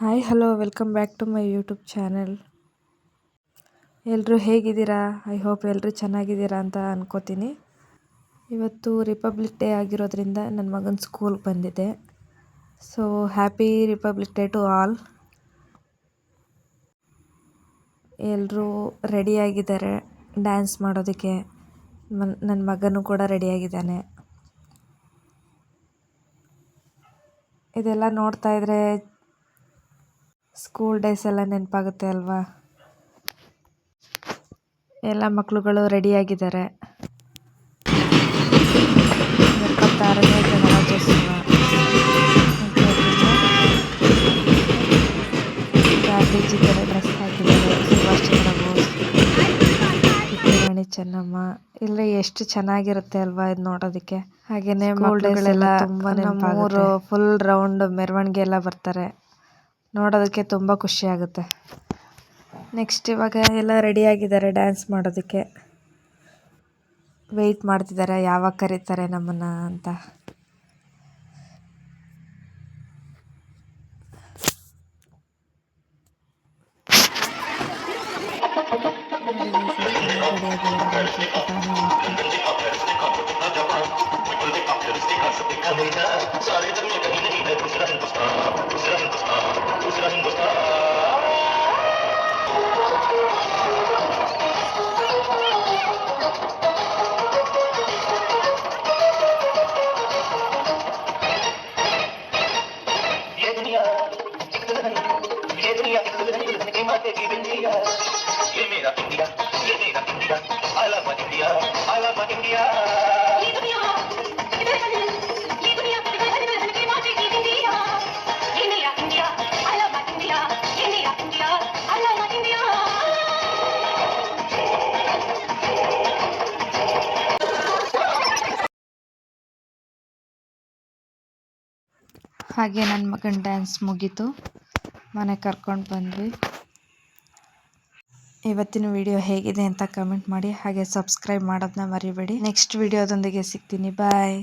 Hi hello welcome back to my YouTube channel ಎಲ್ಲರೂ ಹೇಗಿದ್ದೀರಾ? I hope ಎಲ್ಲರೂ ಚೆನ್ನಾಗಿದ್ದೀರಾ ಅಂತ ಅನ್ಕೋತೀನಿ. ಇವತ್ತು ರಿಪಬ್ಲಿಕ್ ಡೇ ಆಗಿರೋದ್ರಿಂದ ನನ್ನ ಮಗನ ಸ್ಕೂಲ್ಗೆ ಬಂದಿದೆ. So happy republic day to all ಎಲ್ಲರೂ ರೆಡಿಯಾಗಿದ್ದಾರೆ ಡ್ಯಾನ್ಸ್ ಮಾಡೋದಕ್ಕೆ. ನನ್ನ ಮಗನೂ ಕೂಡ ರೆಡಿಯಾಗಿದ್ದಾನೆ ಇದೆಲ್ಲ ನೋಡ್ತಾ ಇದ್ರೆ ಸ್ಕೂಲ್ ಡೇಸ್ ಎಲ್ಲ ನೆನಪಾಗುತ್ತೆ ಅಲ್ವಾ? ಎಲ್ಲ ಮಕ್ಕಳುಗಳು ರೆಡಿಯಾಗಿದ್ದಾರೆ ಇಪ್ಪತ್ತಾರನೇ ಗಣರಾಜ್ಯೋತ್ಸವ. ಗಾಂಧೀಜಿ ಥರ ಡ್ರೆಸ್ ಹಾಕಿದ್ದಾರೆ. ಸುಭಾಷ್ ಚಂದ್ರ ಬೋಸ್ ರಾಣಿ ಚೆನ್ನಮ್ಮ. ಇಲ್ಲ ಎಷ್ಟು ಚೆನ್ನಾಗಿರುತ್ತೆ ಅಲ್ವಾ ಇದು ನೋಡೋದಕ್ಕೆ? ಹಾಗೇನೆ ಮಕ್ಕಳುಗಳೆಲ್ಲ ತುಂಬಾ ಮೂರು ಫುಲ್ ರೌಂಡ್ ಮೆರವಣಿಗೆ ಎಲ್ಲ ಬರ್ತಾರೆ. ನೋಡೋದಕ್ಕೆ ತುಂಬ ಖುಷಿ ಆಗುತ್ತೆ ನೆಕ್ಸ್ಟ್ ಇವಾಗ ಎಲ್ಲ ರೆಡಿಯಾಗಿದ್ದಾರೆ ಡ್ಯಾನ್ಸ್ ಮಾಡೋದಕ್ಕೆ. ವೆಯ್ಟ್ ಮಾಡ್ತಿದ್ದಾರೆ ಯಾವಾಗ ಕರೀತಾರೆ ನಮ್ಮನ್ನು ಅಂತ. ಹಾಗೆ ನನ್ನ ಮಗನ ಡ್ಯಾನ್ಸ್ ಮುಗೀತು. ಮನೆಗೆ ಕರ್ಕೊಂಡು ಬಂದ್ವಿ. ಇವತ್ತಿನ ವಿಡಿಯೋ ಹೇಗಿದೆ ಅಂತ ಕಮೆಂಟ್ ಮಾಡಿ, ಹಾಗೆ ಸಬ್ಸ್ಕ್ರೈಬ್ ಮಾಡೋದನ್ನ ಮರಿಬೇಡಿ. ನೆಕ್ಸ್ಟ್ ವಿಡಿಯೋದೊಂದಿಗೆ ಸಿಗ್ತೀನಿ. ಬಾಯ್